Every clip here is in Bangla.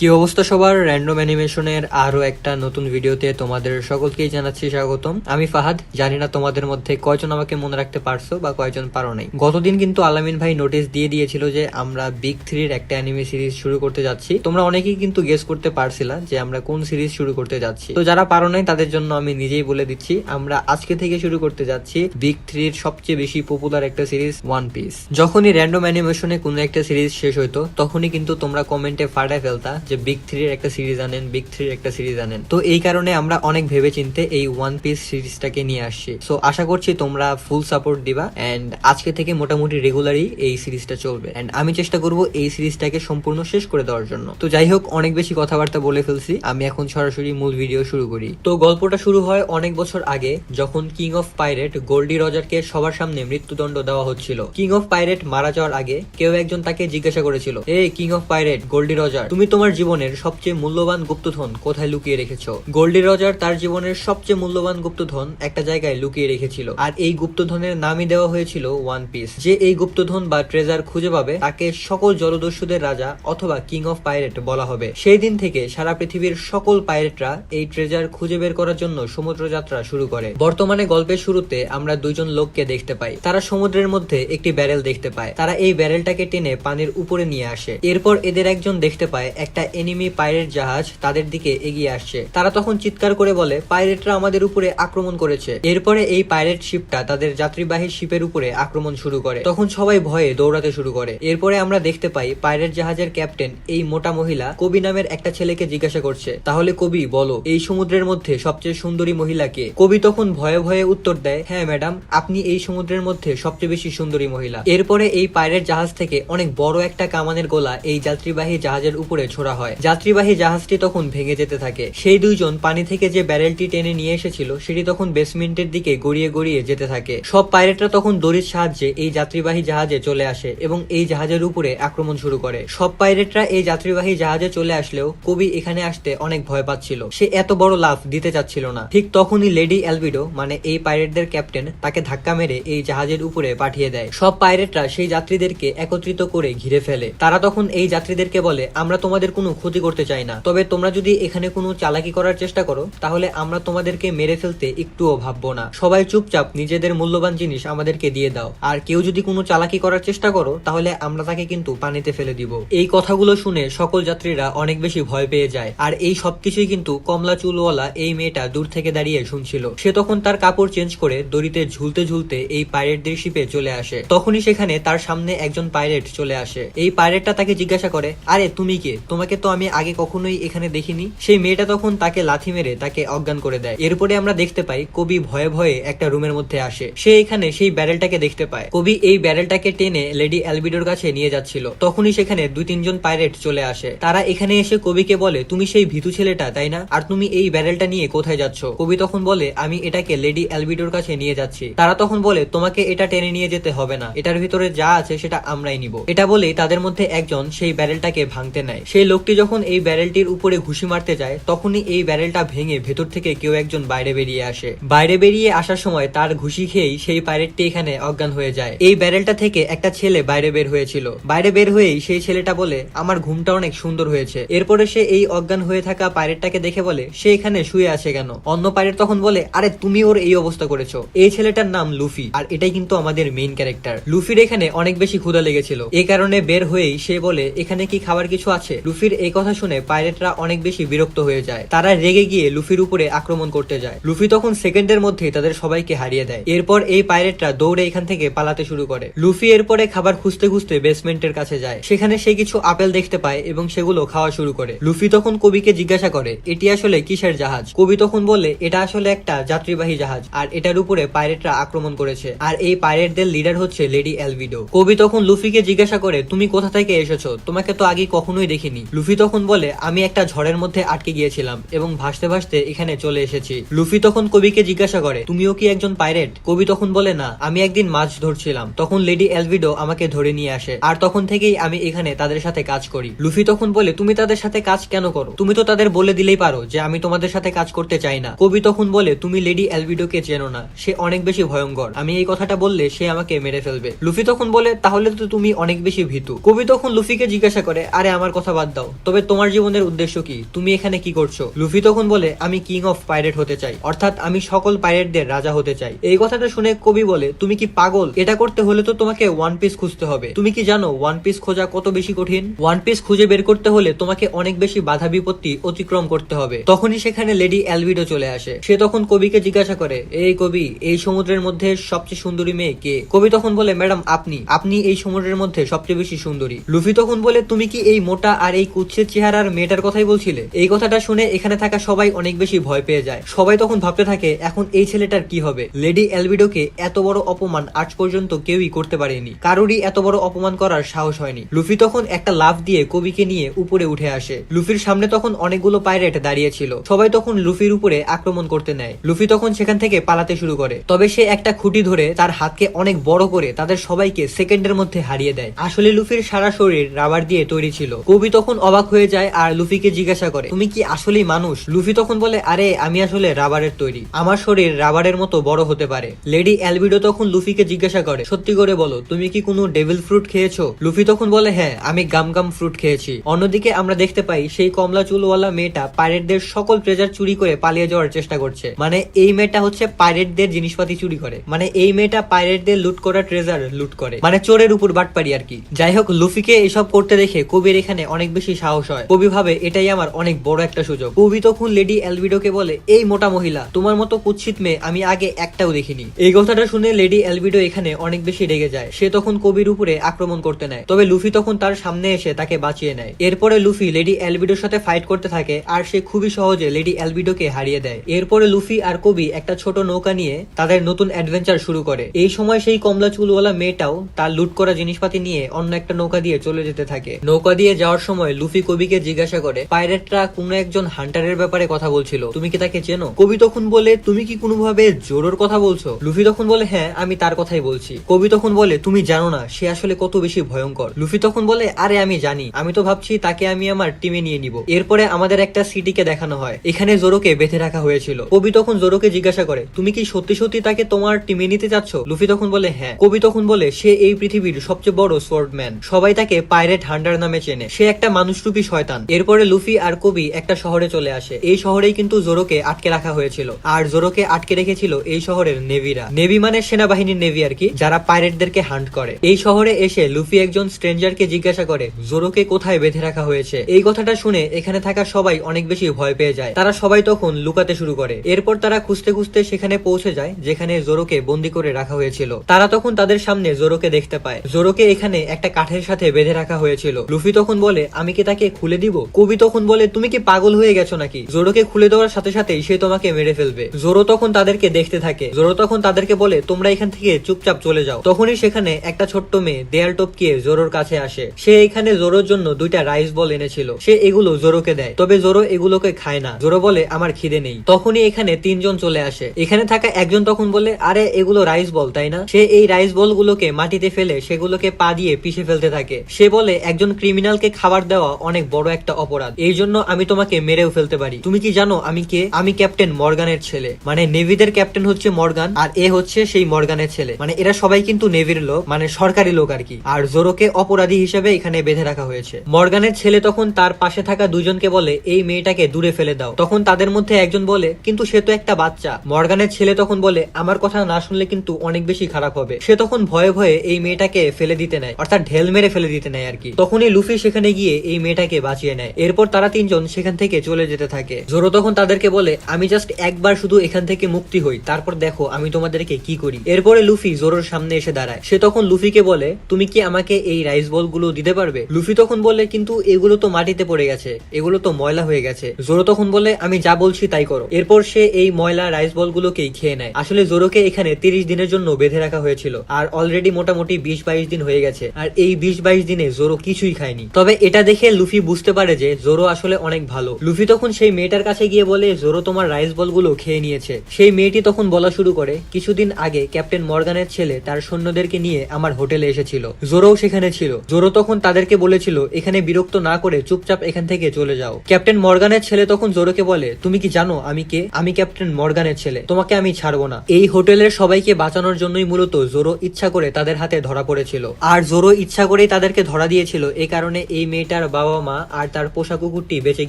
কি অবস্থা সবার? র্যান্ডম অ্যানিমেশনের আরও একটা নতুন ভিডিওতে তোমাদের সকলকেই জানাচ্ছি স্বাগতম। আমি ফাহাদ, জানি না তোমাদের মধ্যে কয়জন আমাকে মনে রাখতে পারছ বা কয়জন পারো নাই। গতদিন কিন্তু আলামিন ভাই নোটিশ দিয়ে দিয়েছিল যে আমরা বিগ থ্রির একটা অ্যানিমে সিরিজ শুরু করতে যাচ্ছি। তোমরা অনেকেই কিন্তু গেস করতে পারছিলা যে আমরা কোন সিরিজ শুরু করতে যাচ্ছি। তো যারা পারো নাই, তাদের জন্য আমি নিজেই বলে দিচ্ছি, আমরা আজকে থেকে শুরু করতে যাচ্ছি বিগ থ্রির সবচেয়ে বেশি পপুলার একটা সিরিজ ওয়ান পিস যখনই র্যান্ডম অ্যানিমেশনে কোনো একটা সিরিজ শেষ হইতো, তখনই কিন্তু তোমরা কমেন্টে ফাটায় ফেলতা যে বিগ থ্রির একটা সিরিজ আনেন বিগ থ্রির একটা সিরিজ আনেন। তো এই কারণে আমরা অনেক ভেবে চিনতে এই ওয়ান পিস সিরিজটাকে নিয়ে আসছি। সো আশা করছি তোমরা ফুল সাপোর্ট দিবা এন্ড আজকে থেকে মোটামুটি রেগুলারই এই সিরিজটা চলবে। এন্ড আমি চেষ্টা করব এই সিরিজটাকে সম্পূর্ণ শেষ করে দেওয়ার জন্য। তো যাই হোক, অনেক বেশি কথাবার্তা বলে ফেলছি। আমি এখন সরাসরি মূল ভিডিও শুরু করি। তো গল্পটা শুরু হয় অনেক বছর আগে যখন king of pirate Gol D রজারকে সবার সামনে মৃত্যুদণ্ড দেওয়া হচ্ছিল। কিং অফ পাইরেট মারা যাওয়ার আগে কেউ একজন তাকে জিজ্ঞাসা করেছিল, এই king of pirate Gol D Roger তুমি তোমার জীবনের সবচেয়ে মূল্যবান গুপ্তধন কোথায় লুকিয়ে রেখেছো? গোল্ডি রজার তার জীবনের সবচেয়ে মূল্যবান গুপ্তধন একটা জায়গায় লুকিয়ে রেখেছিল। আর এই গুপ্তধনের নামই দেওয়া হয়েছিল ওয়ান পিস যে এই গুপ্তধন বা ট্রেজার খুঁজে পাবে, তাকে সকল জলদস্যুদের রাজা অথবা কিং অফ পাইরেট বলা হবে। সেই দিন থেকে সারা পৃথিবীর সকল পাইরেটরা এই ট্রেজার খুঁজে বের করার জন্য সমুদ্র যাত্রা শুরু করে। বর্তমানে গল্পের শুরুতে আমরা দুইজন লোককে দেখতে পাই। তারা সমুদ্রের মধ্যে একটি ব্যারেল দেখতে পায়। তারা এই ব্যারেলটাকে টেনে পানির উপরে নিয়ে আসে। এরপর এদের একজন দেখতে পায় একটা এনিমি পাইরেট জাহাজ তাদের দিকে এগিয়ে আসছে। তারা তখন চিৎকার করে বলে পাইরেটরা আমাদের উপরে আক্রমণ করেছে। এরপরে এই পাইরেট শিপটা তাদের যাত্রীবাহী শিপের উপরে আক্রমণ শুরু করে। তখন সবাই ভয়ে দৌড়াতে শুরু করে। এরপরে আমরা দেখতে পাই পাইরেট জাহাজের ক্যাপ্টেন এই মোটা মহিলা কবি নামের একটা ছেলেকে জিজ্ঞাসা করছে, তাহলে কবি, বলো, এই সমুদ্রের মধ্যে সবচেয়ে সুন্দরী মহিলা কে? কবি তখন ভয়ে ভয়ে উত্তর দেয় হ্যাঁ ম্যাডাম, আপনি এই সমুদ্রের মধ্যে সবচেয়ে বেশি সুন্দরী মহিলা। এরপরে এই পাইরেট জাহাজ থেকে অনেক বড় একটা কামানের গোলা এই যাত্রীবাহী জাহাজের উপরে ছোড়া হয়। যাত্রীবাহী জাহাজটি তখন ভেঙে যেতে থাকে। সেই দুইজন পানি থেকে যে ব্যারেলটি টেনে নিয়ে এসেছিল, সেটি তখন বেসমেন্টের দিকে গড়িয়ে গড়িয়ে যেতে থাকে। সব পাইরেটরা তখন দড়ির সাহায্যে এই যাত্রীবাহী জাহাজে চলে আসে এবং এই জাহাজের উপরে আক্রমণ শুরু করে। সব পাইরেটরা এই যাত্রীবাহী জাহাজে চলে আসলেও কবি এখানে আসতে অনেক ভয় পাচ্ছিল। সে এত বড় লাভ দিতে চাচ্ছিল না। ঠিক তখনই লেডি অ্যালবিডো মানে এই পাইরেটদের ক্যাপ্টেন, তাকে ধাক্কা মেরে এই জাহাজের উপরে পাঠিয়ে দেয়। সব পাইরেটরা সেই যাত্রীদেরকে একত্রিত করে ঘিরে ফেলে। তারা তখন এই যাত্রীদেরকে বলে, আমরা তোমাদের কোনো ক্ষতি করতে চাই না। তবে তোমরা যদি এখানে কোনো চালাকি করার চেষ্টা করো, তাহলে আমরা তোমাদেরকে মেরে ফেলতে একটুও ভাববো না। সবাই চুপচাপ নিজেদের মূল্যবান জিনিস আমাদেরকে দিয়ে দাও। আর কেউ যদি কোনো চালাকি করার চেষ্টা করো, তাহলে আমরা তাকে কিন্তু পানিতে ফেলে দিব। এই কথাগুলো শুনে সকল যাত্রীরা অনেক বেশি ভয় পেয়ে যায়। আর এই সবকিছুই কিন্তু কমলা চুলওয়ালা এই মেয়েটা দূর থেকে দাঁড়িয়ে শুনছিল। সে তখন তার কাপড় চেঞ্জ করে দড়িতে ঝুলতে ঝুলতে এই পাইরেটদের শিপে চলে আসে। তখনই সেখানে তার সামনে একজন পাইরেট চলে আসে। এই পাইরেটটা তাকে জিজ্ঞাসা করে, আরে, তুমি কে? তোমাকে তো আমি আগে কখনোই এখানে দেখিনি। সেই মেয়েটা তখন তাকে লাথি মেরে তাকে অজ্ঞান করে দেয়। এরপরে আমরা দেখতে পাই কবি ভয়ে ভয়ে একটা রুমের মধ্যে আসে। সে এখানে সেই ব্যারেলটাকে দেখতে পায়। কবি এই ব্যারেলটাকে টেনে লেডি অ্যালবিডোর কাছে নিয়ে যাচ্ছিল। তখনই সেখানে দুই তিনজন পাইরেট চলে আসে। তারা এখানে এসে কবিকে বলে, তুমি সেই ভীতু ছেলেটা, তাই না? আর তুমি এই ব্যারেলটা নিয়ে কোথায় যাচ্ছ? কবি তখন বলে, আমি এটাকে লেডি অ্যালবিডোর কাছে নিয়ে যাচ্ছি। তারা তখন বলে, তোমাকে এটা টেনে নিয়ে যেতে হবে না। এটার ভিতরে যা আছে সেটা আমরাই নিব। এটা বলেই তাদের মধ্যে একজন সেই ব্যারেলটাকে ভাঙতে নেয়। সেই লোকটি যখন এই ব্যারেলটির উপরে ঘুষি মারতে যায়, তখনই এই ব্যারেলটা ভেঙে ভেতর থেকে কেউ একজন বাইরে বেরিয়ে আসে। বাইরে বেরিয়ে আসার সময় তার ঘুষি খেয়েই সেই পাইরেটটি এখানে অজ্ঞান হয়ে যায়। এই ব্যারেলটা থেকে একটা ছেলে বাইরে বের হয়েছিল। বাইরে বের হয়েই সেই ছেলেটা বলে, আমার ঘুমটা অনেক সুন্দর হয়েছে। এরপরে সে এই অজ্ঞান হয়ে থাকা পাইরেটটাকে দেখে বলে, সে এখানে শুয়ে আছে কেন? অন্য পাইরেট তখন বলে, আরে, তুমি ওর এই অবস্থা করেছ। এই ছেলেটার নাম লুফি, আর এটাই কিন্তু আমাদের মেইন ক্যারেক্টার লুফির এখানে অনেক বেশি ক্ষুধা লেগেছিল। এই কারণে বের হয়েই সে বলে, এখানে কি খাবার কিছু আছে? লুফির এই কথা শুনে পাইরেটরা অনেক বেশি বিরক্ত হয়ে যায়। তারা রেগে গিয়ে লুফির উপরে আক্রমণ করতে যায়। লুফি তখন সেকেন্ডের মধ্যে তাদের সবাইকে হারিয়ে দেয়। এরপর এই পাইরেটরা দৌড়ে এখান থেকে পালাতে শুরু করে। লুফি এরপরে খাবার খুঁজতে খুঁজতে বেসমেন্টের কাছে যায়। সেখানে সে কিছু আপেল দেখতে পায় এবং সেগুলো খাওয়া শুরু করে। লুফি তখন কবিকে জিজ্ঞাসা করে, এটি আসলে কিসের জাহাজ? কবি তখন বলে, এটা আসলে একটা যাত্রীবাহী জাহাজ, আর এটার উপরে পাইরেটরা আক্রমণ করেছে। আর এই পাইরেটদের লিডার হচ্ছে লেডি অ্যালভিডো। কবি তখন লুফিকে জিজ্ঞাসা করে, তুমি কোথা থেকে এসেছ? তোমাকে তো আগে কখনোই দেখিনি। লুফি তখন বলে, আমি একটা ঝড়ের মধ্যে আটকে গিয়েছিলাম এবং ভাসতে ভাসতে এখানে চলে এসেছি। লুফি তখন কবিকে জিজ্ঞাসা করে, তুমিও কি একজন পাইরেট? কবি তখন বলে, না, আমি একদিন মাছ ধরছিলাম। তখন লেডি এলভিডো আমাকে ধরে নিয়ে আসে, আর তখন থেকেই আমি এখানে তাদের সাথে কাজ করি। লুফি তখন বলে, তুমি তাদের সাথে কাজ কেন করো? তুমি তো তাদের বলে দিলেই পারো যে আমি তোমাদের সাথে কাজ করতে চাই না। কবি তখন বলে, তুমি লেডি এলভিডোকে চেনো না, সে অনেক বেশি ভয়ঙ্কর। আমি এই কথাটা বললে সে আমাকে মেরে ফেলবে। লুফি তখন বলে, তাহলে তো তুমি অনেক বেশি ভীতু। কবি তখন লুফিকে জিজ্ঞাসা করে, আরে, আমার কথা বাদ দাও। দাও। তবে তোমার জীবনের উদ্দেশ্য কি? তুমি এখানে কি করছ? লুফি তখন বলে, আমি কিং অফ পাইরেট হতে চাই। অর্থাৎ আমি সকল পাইরেটদের রাজা হতে চাই। এই কথাটা শুনে কবি বলে, তুমি কি পাগল? এটা করতে হলে তো তোমাকে ওয়ান পিস খুঁজতে হবে। তুমি কি জানো ওয়ান পিস খোঁজা কত বেশি কঠিন? ওয়ান পিস খুঁজে বের করতে হলে তোমাকে অনেক বেশি বাধা বিপত্তি অতিক্রম করতে হবে। তখনই সেখানে লেডি অ্যালভিডো চলে আসে। সে তখন কবিকে জিজ্ঞাসা করে, এই কবি, এই সমুদ্রের মধ্যে সবচেয়ে সুন্দরী মেয়ে কে? কবি তখন বলে, ম্যাডাম, আপনি। আপনি এই সমুদ্রের মধ্যে সবচেয়ে বেশি সুন্দরী। লুফি তখন বলে, তুমি কি এই মোটা আর এই কুচ্ছের চেহারার মেয়েটার কথাই বলছিলে? এই কথাটা শুনে এখানে থাকা সবাই অনেক বেশি ভয় পেয়ে যায়। সবাই তখন ভাবতে থাকে, এখন এই ছেলেটার কি হবে? লেডি অ্যালভিডোকে এত বড় অপমান আজ পর্যন্ত কেউই করতে পারেনি। কারোরই এত বড় অপমান করার সাহস হয়নি। লুফি তখন একটা লাফ দিয়ে কবিকে নিয়ে উপরে উঠে আসে। লুফির সামনে তখন অনেকগুলো পাইরেট দাঁড়িয়ে ছিল। সবাই তখন লুফির উপরে আক্রমণ করতে নেয়। লুফি তখন সেখান থেকে পালাতে শুরু করে। তবে সে একটা খুঁটি ধরে তার হাতকে অনেক বড় করে তাদের সবাইকে সেকেন্ডের মধ্যে হারিয়ে দেয়। আসলে লুফির সারা শরীর রাবার দিয়ে তৈরি ছিল। কবি তখন অবাক হয়ে যায় আর লুফিকে জিজ্ঞাসা করে, তুমি কি আসলেই মানুষ? লুফি তখন বলে, আরে, আমি আসলে রাবারের তৈরি। আমার শরীর রাবারের মতো বড় হতে পারে। লেডি অ্যালবিডো তখন লুফিকে জিজ্ঞাসা করে, সত্যি করে বলো, তুমি কি কোনো ডেভিল ফ্রুট খেয়েছো? লুফি তখন বলে হ্যাঁ আমি গাম গাম ফ্রুট খেয়েছি। অন্যদিকে আমরা দেখতে পাই, সেই কমলা চুলওয়ালা মেয়েটা পাইরেটদের সকল ট্রেজার চুরি করে পালিয়ে যাওয়ার চেষ্টা করছে। মানে এই মেয়েটা হচ্ছে পাইরেটদের জিনিসপাতি চুরি করে। মানে এই মেয়েটা পাইরেটদের লুট করা ট্রেজার লুট করে। মানে চোরের উপর বাটপারি আর কি। যাই হোক, লুফিকে এসব করতে দেখে কবির এখানে অনেক বেশি সাহস হয়। কবি ভাবে, এটাই আমার অনেক বড় একটা সুযোগ। কবি তখন লেডি অ্যালভিডোকে বলে, এই মোটা মহিলা, তোমার মতো কুৎসিত মেয়ে আমি আগে একটাও দেখিনি। এই কথাটা শুনে লেডি অ্যালভিডো এখানে অনেক বেশি রেগে যায়। সে তখন কবির উপরে আক্রমণ করতে নেয়। তবে লুফি তখন তার সামনে এসে তাকে বাঁচিয়ে নেয়। এরপরে লুফি লেডি অ্যালভিডোর সাথে ফাইট করতে থাকে আর সে খুবই সহজে লেডি অ্যালভিডোকে হারিয়ে দেয়। এরপরে লুফি আর কবি একটা ছোট নৌকা নিয়ে তাদের নতুন অ্যাডভেঞ্চার শুরু করে। এই সময় সেই কমলা চুলওয়ালা মেয়েটাও তার লুট করা জিনিসপাতি নিয়ে অন্য একটা নৌকা দিয়ে চলে যেতে থাকে। নৌকা দিয়ে যাওয়ার সময় লুফি কবিকে জিজ্ঞাসা করে, পাইরেটরা কোন একজন হান্টারের ব্যাপারে কথা বলছিল? তুমি কি তাকে চেনো? কবি তখন বলে, তুমি কি কোনোভাবে জোরোর কথা বলছো? লুফি তখন বলে হ্যাঁ আমি তার কথাই বলছি। কবি তখন বলে, তুমি জানো না, সে আসলে কত বেশি ভয়ঙ্কর। লুফি তখন বলে, আরে, আমি জানি। আমি তো ভাবছি তাকে আমি আমার টিমে নিয়ে নিব। এরপরে আমাদের একটা সিটিকে দেখানো হয়। এখানে জোরোকে বেঁধে রাখা হয়েছিল। কবি তখন জোরোকে জিজ্ঞাসা করে, তুমি কি সত্যি সত্যি তাকে তোমার টিমে নিতে চাচ্ছ? লুফি তখন বলে হ্যাঁ। কবি তখন বলে, সে এই পৃথিবীর সবচেয়ে বড় সোর্ডম্যান সবাই তাকে পাইরেট হান্ডার নামে চেনে। সে একটা মানুষরূপী শয়তান। এরপরে লুফি আর কবি একটা শহরে চলে আসে। এই শহরেই কিন্তু জোরোকে আটকে রাখা হয়েছিল। আর জোরোকে আটকে রেখেছিল এই শহরের নেভিরা। নেভি মানে সেনাবাহিনীর নেভি আর কি, যারা পাইরেটদেরকে হান্ট করে। এই শহরে এসে লুফি একজন স্ট্রেঞ্জারকে জিজ্ঞাসা করে, জোরোকে কোথায় বেঁধে রাখা হয়েছে? এই কথাটা শুনে এখানে থাকা সবাই অনেক বেশি ভয় পেয়ে যায়। তারা সবাই তখন লুকাতে শুরু করে। এরপর তারা খুঁজতে খুঁজতে সেখানে পৌঁছে যায়, যেখানে জোরোকে বন্দি করে রাখা হয়েছিল। তারা তখন তাদের সামনে জোরোকে দেখতে পায়। জোরোকে এখানে একটা কাঠের সাথে বেঁধে রাখা হয়েছিল। লুফি তখন বলে, আমি কি তাকে খুলে দিব? কবি তখন বলে, তুমি কি পাগল হয়ে গেছো নাকি? জোরোকে খুলে দেওয়ার সাথে সাথেই সে তোমাকে মেরে ফেলবে। জোরো তখন তাদেরকে দেখতে থাকে। জোরো তখন তাদেরকে বলে, তোমরা এখান থেকে চুপচাপ চলে যাও। তখনই সেখানে একটা ছোট্ট মেয়ে দেয়াল টপকিয়ে জোরোর কাছে আসে। সে এখানে জোরোর জন্য দুইটা রাইস বল এনেছিল। সে এগুলো জোরোকে দেয়। তবে জোরো এগুলোকে খায় না। জোরো বলে, আমার খিদে নেই। তখনই এখানে তিনজন চলে আসে। এখানে থাকা একজন তখন বলে, আরে, এগুলো রাইস বল, তাই না? সে এই রাইস বল গুলোকে মাটিতে ফেলে সেগুলোকে পা দিয়ে পিষে ফেলতে থাকে। সে বলে, একজন ক্রিমিনালকে খাবার দেওয়া অনেক বড় একটা অপরাধ। এই জন্য আমি তোমাকে মেরেও ফেলতে পারি। তুমি কি জানো আমি কে? আমি ক্যাপ্টেন মর্গানের ছেলে। মানে নেভিদের ক্যাপ্টেন হচ্ছে মর্গান, আর এ হচ্ছে সেই মর্গানের ছেলে। মানে এরা সবাই কিন্তু নেভির লোক মানে সরকারি লোক আর কি। আর জোরোকে অপরাধী হিসেবে এখানে বেঁধে রাখা হয়েছে। মর্গানের ছেলে তখন তার পাশে থাকা দুজনকে বলে, এই মেয়েটাকে দূরে ফেলে দাও। তখন তাদের মধ্যে একজন বলে, কিন্তু সে তো একটা বাচ্চা। মর্গানের ছেলে তখন বলে, আমার কথা না শুনলে কিন্তু অনেক বেশি খারাপ হবে। সে তখন ভয়ে ভয়ে এই মেয়েটাকে ফেলে দিতে নেয়, অর্থাৎ ঢেল মেরে ফেলে দিতে নেয় আর কি। তখনই লুফি সেখানে গিয়ে এই মেয়েটাকে বাঁচিয়ে নেয়। এরপর তারা তিনজন সেখান থেকে চলে যেতে থাকে। জোরো তখন তাদেরকে বলে, আমি জাস্ট একবার শুধু এখান থেকে মুক্তি হই। তারপর দেখো আমি তোমাদেরকে কি করি। এরপরে লুফি জোরোর সামনে এসে দাঁড়ায়। সে তখন লুফিকে বলে, তুমি কি আমাকে এই রাইস বলগুলো দিতে পারবে? লুফি তখন বলে, কিন্তু এগুলো তো মাটিতে পড়ে গেছে। এগুলো তো ময়লা হয়ে গেছে। জোরো তখন বলে, আমি যা বলছি তাই করো। এরপর সে এই ময়লা রাইস বল গুলোকেই খেয়ে নেয়। আসলে জোরোকে এখানে তিরিশ দিনের জন্য বেঁধে রাখা হয়েছিল। আর অলরেডি মোটামুটি বিশ বাইশ দিন হয়ে গেছে। আর এই বিশ বাইশ দিনে জোরো কিছুই খায়নি। তবে এটা দেখে লুফি বুঝতে পারে যে জোরো আসলে অনেক ভালো। লুফি তখন সেই মেয়েটার কাছে গিয়ে বলে, জোরো তোমার রাইস বলগুলো খেয়ে নিয়েছে। সেই মেয়েটি তখন বলা শুরু করে, কিছুদিন আগে ক্যাপ্টেন মর্গানের ছেলে তার সৈন্যদেরকে নিয়ে আমার হোটেলে এসেছিল। জোরোও সেখানে ছিল। জোরো তখন তাদেরকে বলেছিল, এখানে বিরক্ত না করে চুপচাপ এখান থেকে চলে যাও। ক্যাপ্টেন মর্গানের ছেলে তখন জোরোকে বলে, তুমি কি জানো আমি কে? আমি ক্যাপ্টেন মর্গানের ছেলে। তোমাকে আমি ছাড়বো না। এই হোটেলের সবাইকে বাঁচানোর জন্যই মূলত জোরো ইচ্ছা করে তাদের হাতে ধরা পড়েছিল। আর জোরো ইচ্ছা করেই তাদেরকে ধরা দিয়েছিল এই কারণে এই মেয়েটার বাবা মা আর তার পোষা কুকুরটি বেঁচে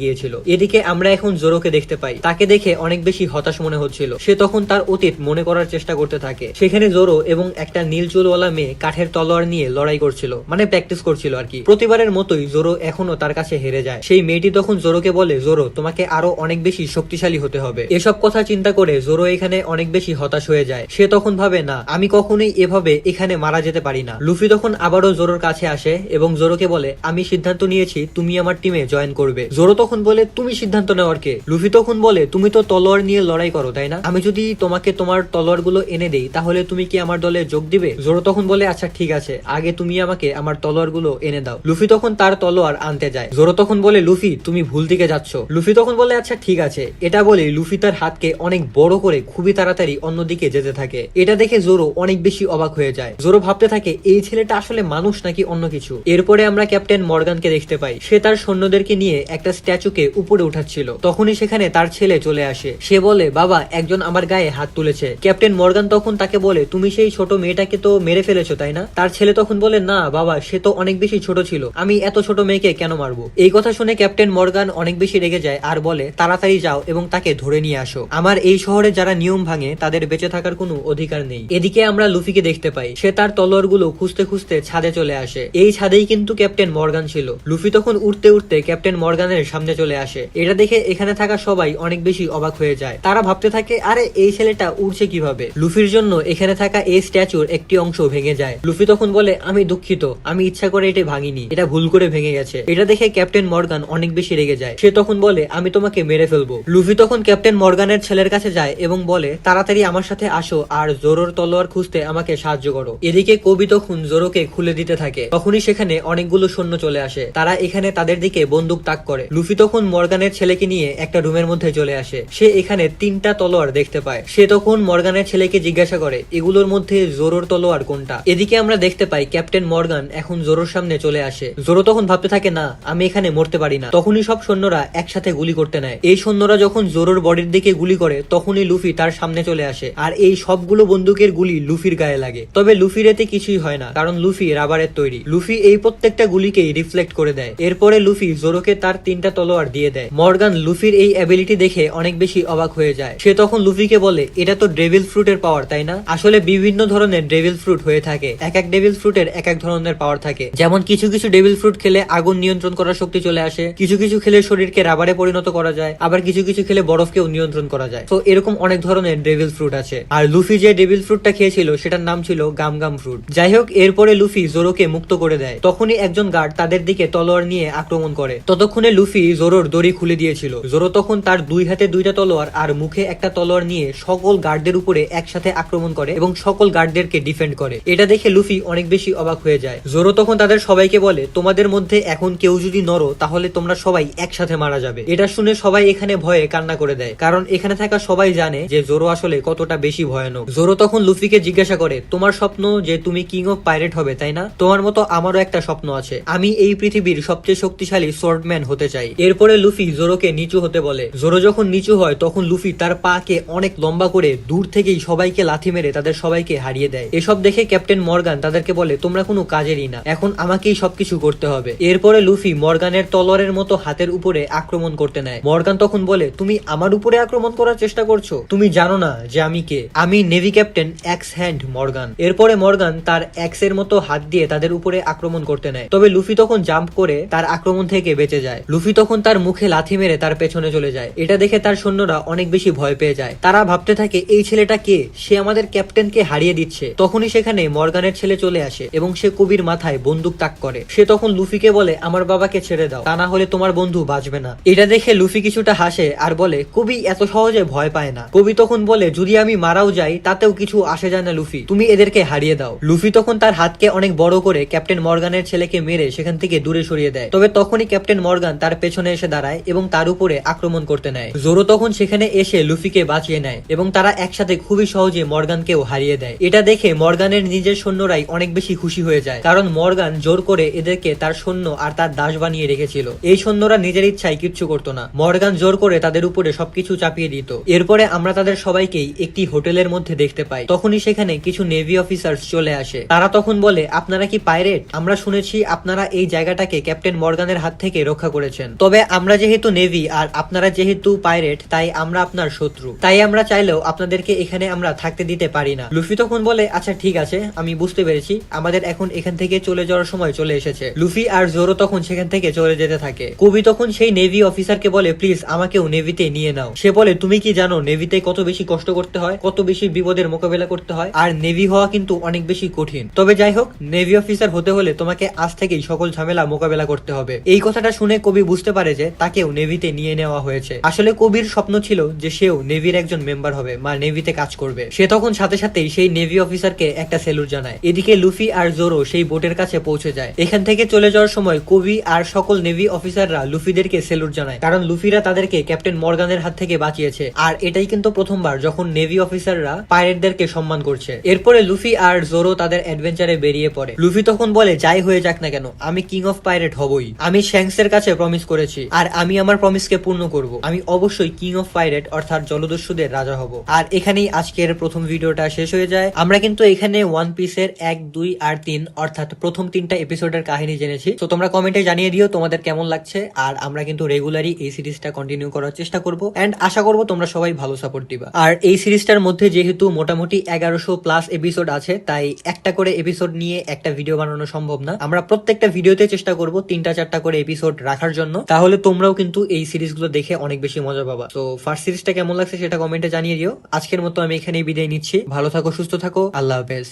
গিয়েছিল। এদিকে আমরা এখন জোরোকে দেখতে পাই। তাকে দেখে অনেক বেশি হতাশ মনে হচ্ছিল। সে তখন তার অতীত মনে করার চেষ্টা করতে থাকে। সেখানে জোরো এবং একটা নীল চুলওয়ালা মেয়ে কাঠের তলোয়ার নিয়ে লড়াই করছিল মানে প্র্যাকটিস করছিল আর কি। প্রতিবারের মতোই জোরো এখনও তার কাছে হেরে যায়। সেই মেয়েটি তখন জোরোকে বলে, জোরো, তোমাকে আরও অনেক বেশি শক্তিশালী হতে হবে। এসব কথা চিন্তা করে জোরো এখানে অনেক বেশি হতাশ হয়ে যায়। সে তখন ভাবে, না, আমি কখনোই এভাবে এখানে মারা যেতে পারি না। লুফি তখন আবারও জোরোর কাছে আসে এবং জোরোকে বলে, আমি সিদ্ধান্ত নিয়েছি তুমি আমার টিমে জয়েন করবে। জোরো তখন বলে, তুমি সিদ্ধান্ত নেওয়ার কে? লুফি তখন বলে, তুমি তো তলোয়ার নিয়ে লড়াই করো, তাই না? আমি যদি তোমাকে তোমার তলোয়ারগুলো এনে দেই, তাহলে তুমি কি আমার দলে যোগ দিবে? জোরো তখন বলে আচ্ছা ঠিক আছে, আগে তুমি আমাকে আমার তলোয়ারগুলো এনে দাও। লুফি তখন তার তলোয়ার আনতে যায়। জোরো তখন বলে, লুফি, তুমি ভুল দিকে যাচ্ছ। লুফি তখন বলে আচ্ছা ঠিক আছে। এটা বলে লুফি তার হাতকে অনেক বড় করে খুবই তাড়াতাড়ি অন্যদিকে যেতে থাকে। এটা দেখে জোরো অনেক বেশি অবাক হয়ে যায়। জোরো ভাবতে থাকে, এই ছেলেটা আসলে মানুষ নাকি অন্য কিছু? এরপরে আমরা ক্যাপ্টেন মর্গানকে দেখতে পাই। সে তার সৈন্যদেরকে নিয়ে একটা স্ট্যাচুকে উপরে উঠাচ্ছিল। তখনই সেখানে তার ছেলে চলে আসে। সে বলে, বাবা, একজন আমার গায়ে হাত তুলেছে। ক্যাপ্টেন মর্গান তখন তাকে বলে, তুমি সেই ছোট মেয়েটাকে তো মেরে ফেলেছো, তাই না? তার ছেলে তখন বলে, না, বাবা, সে তো অনেক বেশি ছোট ছিল। আমি এত ছোট মেয়েকে কেন মারবো? এই কথা শুনে ক্যাপ্টেন মর্গান অনেক বেশি রেগে যায় আর বলে, তাড়াতাড়ি যাও এবং তাকে ধরে নিয়ে আসো। আমার এই শহরে যারা নিয়ম ভাঙে, তাদের বেঁচে থাকার কোনো অধিকার নেই। এদিকে আমরা লুফিকে দেখতে পাই। সে তার তলোয়ারগুলো খুঁজতে খুঁজতে ছাদে চলে আসে। এই ছাদেই কিন্তু ক্যাপ্টেন মর্গান ছিল। লুফি তখন উঠতে উঠতে ক্যাপ্টেন মর্গানের সামনে চলে আসে। এটা দেখে এখানে থাকা সবাই অনেক বেশি অবাক হয়ে যায়। তারা ভাবতে থাকে, আরে, এই ছেলেটা উড়ছে কীভাবে? লুফির জন্য এখানে থাকা এই স্ট্যাচুর একটি অংশ ভেঙে যায়। লুফি তখন বলে, আমি দুঃখিত, আমি ইচ্ছা করে এটা ভাঙিনি, এটা ভুল করে ভেঙে গেছে। এটা দেখে ক্যাপ্টেন মর্গান অনেক বেশি রেগে যায়। সে তখন বলে, আমি তোমাকে মেরে ফেলব। লুফি তখন ক্যাপ্টেন মর্গানের ছেলের কাছে যায় এবং বলে, তাড়াতাড়ি আমার সাথে আসো আর জোরোর তলোয়ার খুঁজতে আমাকে সাহায্য করো। এদিকে কবি তখন জোরোকে খুলে দিতে থাকে। তখনই সেখানে অনেকগুলো সৈন্য চলে আসে। তারা এখানে তাদের দিকে বন্দুক তাক করে। লুফি তখন মর্গানের ছেলেকে নিয়ে একটা রুমের মধ্যে চলে আসে। সে এখানে তিনটা তলোয়ার দেখতে পায়। সে তখন মর্গানের ছেলেকে জিজ্ঞাসা করে, এগুলোর মধ্যে জোরোর তলোয়ার কোনটা? এদিকে আমরা দেখতে পাই ক্যাপ্টেন মর্গান এখন জোরোর সামনে চলে আসে। জোরো তখন ভাবতে থাকে, না, আমি এখানে মরতে পারি না। তখনই সব সৈন্যরা একসাথে গুলি করতে নেয়। এই সৈন্যরা যখন জোরোর বডির দিকে গুলি করে, তখনই লুফি তার সামনে চলে আসে। আর এই সবগুলো বন্দুকের গুলি লুফির গায়ে লাগে। তবে লুফির এতে কিছুই হয় না, কারণ লুফি রাবারের তৈরি। লুফি এই প্রত্যেকটা গুলিকেই রিফ্লেক্ট করে দেয়। এরপরে লুফি জোরোকে তার তিনটা তলোয়ার দিয়ে দেয়। মর্গান লুফির এই অ্যাবিলিটি দেখে অনেক বেশি অবাক হয়ে যায়। সে তখন লুফিকে বলে, এটা তো ডেভিল ফ্রুটের পাওয়ার তাই না? আসলে বিভিন্ন ধরনের ডেভিল ফ্রুট হয়ে থাকে। এক এক ডেভিল ফ্রুটের এক এক ধরনের পাওয়ার থাকে। যেমন কিছু কিছু ডেভিল ফ্রুট খেলে আগুন নিয়ন্ত্রণ করার শক্তি চলে আসে। কিছু কিছু খেলে শরীরকে রাবারে পরিণত করা যায়। আবার কিছু কিছু খেলে বরফকেও নিয়ন্ত্রণ করা যায়। তো এরকম অনেক ধরনের ডেভিল ফ্রুট আছে। আর লুফি যে ডেভিল ফ্রুটটা খেয়েছিল, সেটার নাম ছিল গাম গাম ফ্রুট যাই হোক, এরপরে লুফি জোরোকে মুক্ত করে দেয়। তখনই একজন গার্ড তাদের দিকে তলোয়ার নিয়ে আক্রমণ করে। ততক্ষণে লুফি জোরোর দড়ি খুলে দিয়েছিল। জোরো তখন তার দুই হাতে দুইটা তলোয়ার আর মুখে একটা তলোয়ার নিয়ে সকল গার্ডদের উপরে একসাথে আক্রমণ করে এবং সকল গার্ডদেরকে ডিফেন্ড করে। এটা দেখে লুফি অনেক বেশি অবাক হয়ে যায়। জোরো তখন তাদের সবাইকে বলে, তোমাদের মধ্যে এখন কেউ যদি নড়ো, তাহলে তোমরা সবাই একসাথে মারা যাবে। এটা শুনে সবাই এখানে ভয়ে কান্না করে দেয়, কারণ এখানে থাকা সবাই জানে যে জোরো আসলে কতটা বেশি ভয়ানক। জোরো তখন লুফিকে জিজ্ঞাসা করে, তোমার স্বপ্ন যে তুমি কিং অফ পাইরেট হবে, তাই না? তোমার মতো আমারও একটা স্বপ্ন আছে। আমি এই পৃথিবীর সবচেয়ে শক্তিশালী সোর্ডম্যান হতে চাই। এরপরে লুফি জোরোকে নিচু হতে বলে। জোরো যখন নিচু হয়, তখন লুফি তার পাকে অনেক লম্বা করে দূর থেকেই সবাইকে লাথি মেরে তাদের সবাইকে হারিয়ে দেয়। এসব দেখে ক্যাপ্টেন মর্গান তাদেরকে বলে, তোমরা কোনো কাজেরই না। এখন আমাকেই সবকিছু করতে হবে। এরপরে লুফি মর্গানের তলরের মতো হাতের উপরে আক্রমণ করতে নেয়। মর্গান তখন বলে, তুমি আমার উপরে আক্রমণ করার চেষ্টা করছ? তুমি জানো না যে আমি কে? আমি navy captain axe hand Morgan. এরপরে মর্গান তার এক্সের মতো হাত দিয়ে তাদের উপরে আক্রমণ করতে নেয়। তবে লুফি তখন জাম্প করে তার আক্রমণ থেকে বেঁচে যায়। লুফি তখন তার মুখে লাথি মেরে তার পেছনে চলে যায়। এটা দেখে তার সৈন্যরা অনেক বেশি ভয় পেয়ে যায়। তারা ভাবতে থাকে, এই ছেলেটা কে? সে আমাদের ক্যাপ্টেনকে হারিয়ে দিচ্ছে। তখনই সেখানে মর্গানের ছেলে চলে আসে এবং সে কবির মাথায় বন্দুক তাক করে। সে তখন লুফিকে বলে, আমার বাবাকে ছেড়ে দাও। তা না হলে তোমার বন্ধু বাঁচবে না। এটা দেখে লুফি কিছুটা হাসে আর বলে, কবি এত সহজে ভয় পায় না। কবি তখন বলে, যদি আমি মারাও যাই, তাতেও কিছু আসে যায় না লুফি। তুমি এদেরকে হারিয়ে দাও। লুফি তখন তার হাতকে অনেক বড় করে ক্যাপ্টেন মর্গানের ছেলেকে মেরে সেখান থেকে দূরে সরিয়ে দেয়। তবে তখনই ক্যাপ্টেন মর্গান তার পেছনে এসে দাঁড়ায় এবং তার উপরে আক্রমণ করতে নেয়। জোরো তখন সেখানে এসে লুফিকে বাঁচিয়ে নেয় এবং তারা একসাথে খুবই সহজে মর্গানকেও হারিয়ে দেয়। এটা দেখে মর্গানের নিজের সৈন্যরাই অনেক বেশি খুশি হয়ে যায়, কারণ মর্গান জোর করে এদেরকে তার সৈন্য আর তার দাস বানিয়ে রেখেছিল। এই সৈন্যরা নিজের ইচ্ছায় কিচ্ছু করতো না। মর্গান জোর করে তাদের উপরে সবকিছু চাপিয়ে দিত। এরপরে আমরা তাদের সবাইকেই একটি হোটেলের মধ্যে দেখতে পাই। তখনই সেখানে কিছু নেভি অফিসার্স চলে আসে। তারা তখন বলে, আপনারা কি পাইরেট? আমরা শুনেছি আপনারা এই জায়গাটাকে ক্যাপ্টেন মর্গানের হাত থেকে রক্ষা করেছেন। তবে আমরা যেহেতু নেভি আর আপনারা যেহেতু পাইরেট, তাই আমরা আপনার শত্রু। তাই আমরা চাইলেও আপনাদেরকে এখানে আমরা থাকতে দিতে পারি না। লুফি তখন বলে আচ্ছা ঠিক আছে, আমি বুঝতে পেরেছি। আমাদের এখন এখান থেকে চলে যাওয়ার সময় চলে এসেছে। লুফি আর জোরো তখন সেখান থেকে চলে যেতে থাকে। কবি তখন সেই নেভি অফিসারকে বলে, প্লিজ, আমাকেও নেভিতে নিয়ে নাও। সে বলে, তুমি কি জানো, নেভিতে কত বেশি কষ্ট করতে হয়, কত বেশি বিপদের মোকাবেলা করতে হয়? আর নেভি হওয়া কিন্তু অনেক বেশি কঠিন। তবে যাই হোক, নেভি অফিসার হতে হলে তোমাকে আজ থেকেই সকল ঝামেলা মোকাবেলা করতে হবে। এই কথাটা শুনে কবি বুঝতে পারে যে তাকেও নেভিতে নিয়ে নেওয়া হয়েছে। আসলে কবির স্বপ্ন ছিল যে সেও নেভির একজন মেম্বার হবে বা নেভিতে কাজ করবে। সে তখন সাথে সাথেই সেই নেভি অফিসারকে একটা সেলুট জানায়। এদিকে লুফি আর জোরো সেই বোটের কাছে পৌঁছে যায়। এখান থেকে চলে যাওয়ার সময় কবি আর সকল নেভি অফিসাররা লুফিদেরকে সেলুট জানায়। কারণ লুফিরা তাদেরকে ক্যাপ্টেন মর্গানের হাত থেকে বাঁচিয়েছে। আর এটাই কিন্তু প্রথমবার যখন নেভি অফিসাররা পাইরেটদেরকে সম্মান করছে। এরপরে লুফি আর জোরো তাদের অ্যাডভেঞ্চারে বেরিয়ে পড়ে। লুফি তখন বলে, যাই হয়ে যাক না কেন, আমি কিং অফ পাইরেট হবই। আমি শ্যাংসের কাছে প্রমিস করেছি, আর আমি আমার প্রমিসকে পূর্ণ করব। আমি অবশ্যই কিং অফ পাইরেট অর্থাৎ জলদস্যুদের রাজা হব। আর এখানেই আজকের প্রথম ভিডিওটা শেষ হয়ে যায়। আমরা কিন্তু এখানে ওয়ান পিসের এক, দুই, আর তিন, অর্থাৎ প্রথম তিনটা এপিসোডের কাহিনী জেনেছি। তো তোমরা কমেন্টে জানিয়ে দিও তোমাদের কেমন লাগছে, আর আমরা কিন্তু রেগুলারই এই সিরিজটা কন্টিনিউ করার চেষ্টা করব। এন্ড আশা করব তোমরা সবাই ভালো সাপোর্ট দিবা। আর এই সিরিজটার মধ্যে যেহেতু মোটামুটি এগারোশো প্লাস এপিসোড আছে, তাই একটা করে এপিসোড নিয়ে একটা ভিডিও বানানো সম্ভব না। আমরা প্রত্যেকটা ভিডিওতে চেষ্টা করব তিনটা চারটা করে এপিসোড রাখার জন্য, তাহলে তোমরাও কিন্তু এই সিরিজগুলো দেখে অনেক বেশি মজা পাবা। তো ফার্স্ট সিরিজটা কেমন লাগছে সেটা কমেন্টে জানিয়ে দিও। আজকের মতো আমি এখানেই বিদায় নিচ্ছি। ভালো থাকো, সুস্থ থাকো। আল্লাহ হাফেজ।